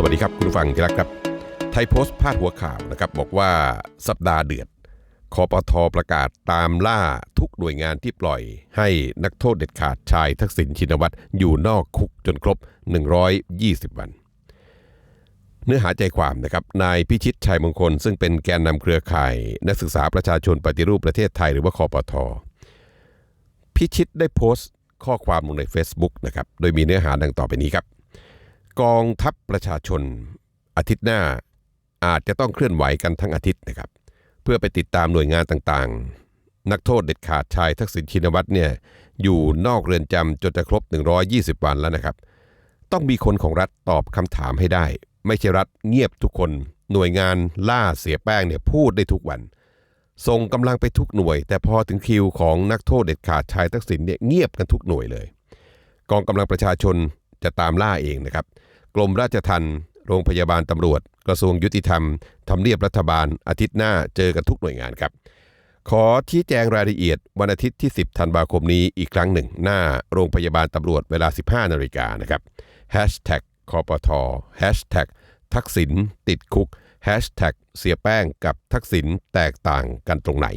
สวัสดีครับคุณผู้ฟังที่รักครับ ไทยโพสต์พาดหัวข่าวนะครับบอกว่าสัปดาห์เดือดคอปทอประกาศตามล่าทุกหน่วยงานที่ปล่อย ให้นักโทษเด็ดขาดชายทักษิณชินวัตรอยู่นอกคุกจนครบ 120 วัน เนื้อหาใจความนะครับนายพิชิตชัยมงคล ซึ่งเป็นแกนนำเครือข่าย นักศึกษาประชาชนปฏิรูปประเทศไทยหรือว่าคอปทพิชิตได้โพสต์ข้อความลงใน Facebook นะครับโดยมีเนื้อหาดังต่อไปนี้ครับ กองทัพประชาชน อาทิตย์หน้าอาจจะต้องเคลื่อนไหวกันทั้งอาทิตย์นะครับ เพื่อไปติดตามหน่วยงานต่างๆ นักโทษเด็ดขาดชายทักษิณชินวัตรเนี่ยอยู่นอกเรือนจำจนจะครบ 120 วันแล้วนะครับ ต้องมีคนของรัฐตอบคำถามให้ได้ ไม่ใช่รัฐเงียบทุกคน หน่วยงานล่าเสียแป้งเนี่ยพูดได้ทุกวันส่งกำลังไปทุกหน่วย แต่พอถึงคิวของนักโทษเด็ดขาดชายทักษิณเนี่ยเงียบกันทุกหน่วยเลย กองกำลังประชาชน จะตามล่าเองนะครับ กรมราชทัณฑ์โรงพยาบาลตำรวจ กระทรวงยุติธรรมทำเนียบรัฐบาล อาทิตย์หน้าเจอกันทุกหน่วยงานครับ ขอชี้แจงรายละเอียดวันอาทิตย์ที่ 10 ธันวาคมนี้อีกครั้งหนึ่ง หน้าโรงพยาบาลตำรวจเวลา 15 นาฬิกานะครับคอปท Hashtag ทักษิณติดคุกเสียแป้งกับทักษิณแตกต่างกันตรงไหน